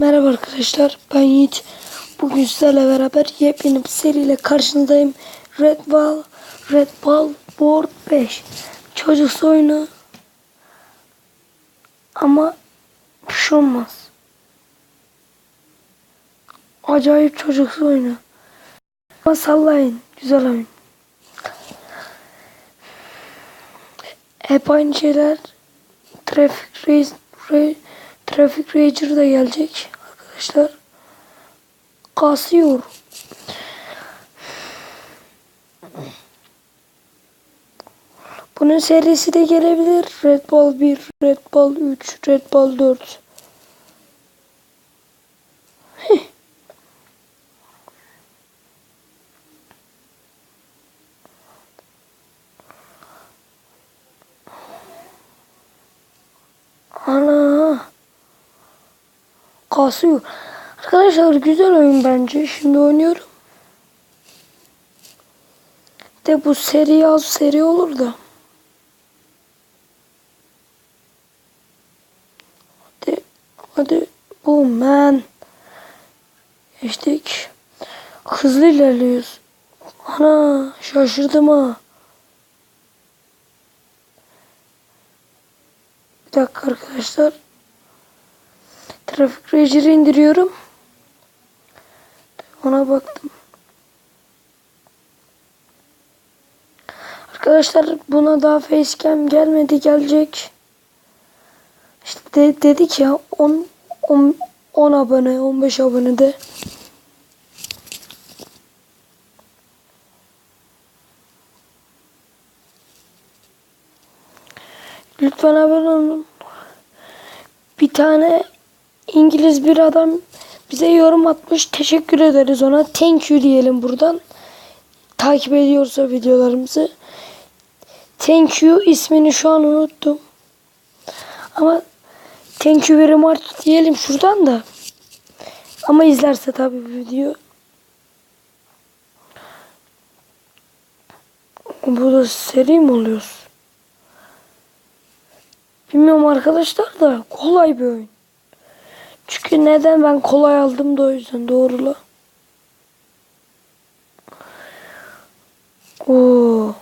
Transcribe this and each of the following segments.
Merhaba arkadaşlar ben Yiğit. Bugün sizlerle beraber yepyeni bir seriyle karşınızdayım. Red Ball, Red Ball Board 5. Çocuksu oyunu. Ama bir şey olmaz. Acayip çocuksu oyunu. Ama sallayın. Güzel oyun. Hep aynı şeyler. Traffic Race, Ra- Traffic Ranger da gelecek arkadaşlar. Kasıyor. Bunun serisi de gelebilir. Red Ball 1, Red Ball 3, Red Ball 4. Heh. Ana. Kasıyor. Arkadaşlar güzel oyun bence. Şimdi oynuyorum. De bu seri az seri olur da. Hadi. Hadi. Bu man. Geçtik. Hızlı ilerliyoruz. Ana şaşırdım ha. Bir dakika arkadaşlar. Trafik Ranger'ı indiriyorum. Ona baktım. Arkadaşlar buna daha facecam gelmedi gelecek. İşte de, dedik ya 10 10 10 abone 15 abone de. Lütfen abone olun. Bir tane İngiliz bir adam bize yorum atmış. Teşekkür ederiz ona. Thank you diyelim buradan. Takip ediyorsa videolarımızı. Thank you ismini şu an unuttum. Ama thank you very much diyelim şuradan da. Ama izlerse tabii bu video. Bu da seri mi oluyoruz? Bilmiyorum arkadaşlar da kolay bir oyun. Çünkü neden ben kolay aldım da o yüzden doğrula. Oo.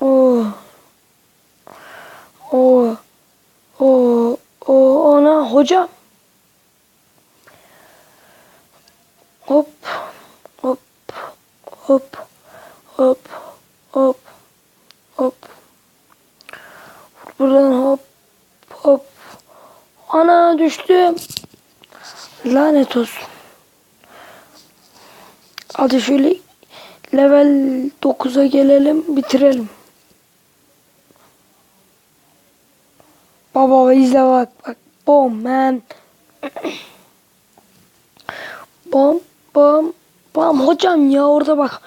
Oo. Oo. Oo. O ona hocam. Hop. Hop. Hop. Hop. Hop. Hop. Buradan. Ana düştüm. Lanet olsun. Hadi şöyle level 9'a gelelim bitirelim. Baba izle bak bak. Bom man. Bom bom bom hocam ya orada bak.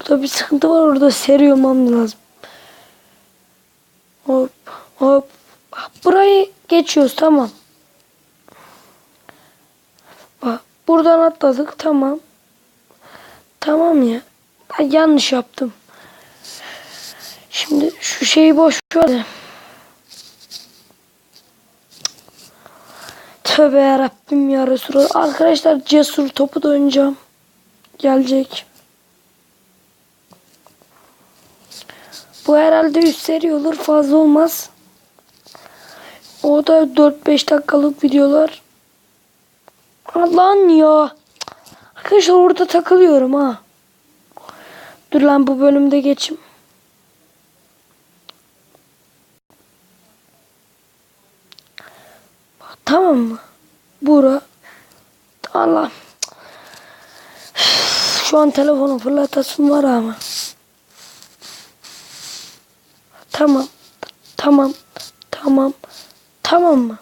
Orada bir sıkıntı var orada seri olmam lazım. Hop hop. Burayı geçiyoruz tamam. Bak buradan atladık tamam. Tamam ya. Ben yanlış yaptım. Şimdi şu şeyi boş ver. Tövbe yarabbim ya Resulallah. Arkadaşlar cesur topu da oynayacağım. Gelecek. Bu herhalde üst seri olur fazla olmaz. O da 4-5 dakikalık videolar. Lan ya. Arkadaşlar orada takılıyorum ha. Dur lan bu bölümde geçim. Tamam mı? Bura. Allah. Şu an telefonu fırlatasım var ama. Tamam. Tamam. Tamam. Tamam mı?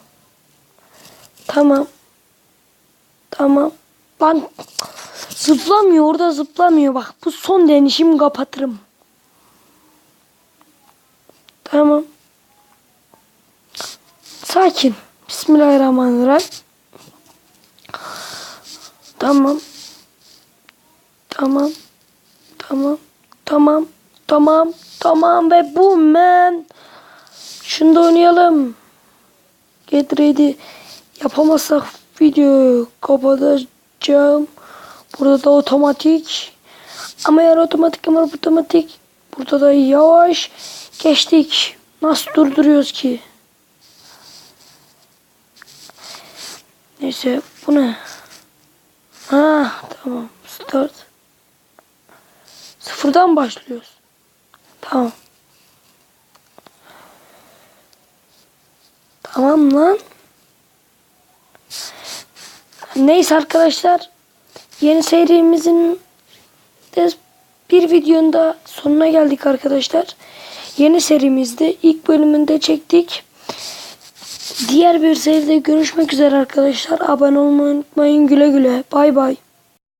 Tamam. Tamam. Lan zıplamıyor orada zıplamıyor bak bu son denişim kapatırım. Tamam. Sakin. Bismillahirrahmanirrahim. Tamam. Tamam. Tamam. Tamam. Tamam. Tamam ve bu men. Şunu da oynayalım. Get. Yapamazsak videoyu kapatacağım. Burada da otomatik. Ama eğer otomatik ama otomatik. Burada da yavaş geçtik. Nasıl durduruyoruz ki? Neyse bu ne? Ha tamam start. Sıfırdan başlıyoruz. Tamam. Tamam lan. Neyse arkadaşlar. Yeni serimizin bir videonun da sonuna geldik arkadaşlar. Yeni serimizde ilk bölümünde çektik. Diğer bir seride görüşmek üzere arkadaşlar. Abone olmayı unutmayın. Güle güle. Bay bay.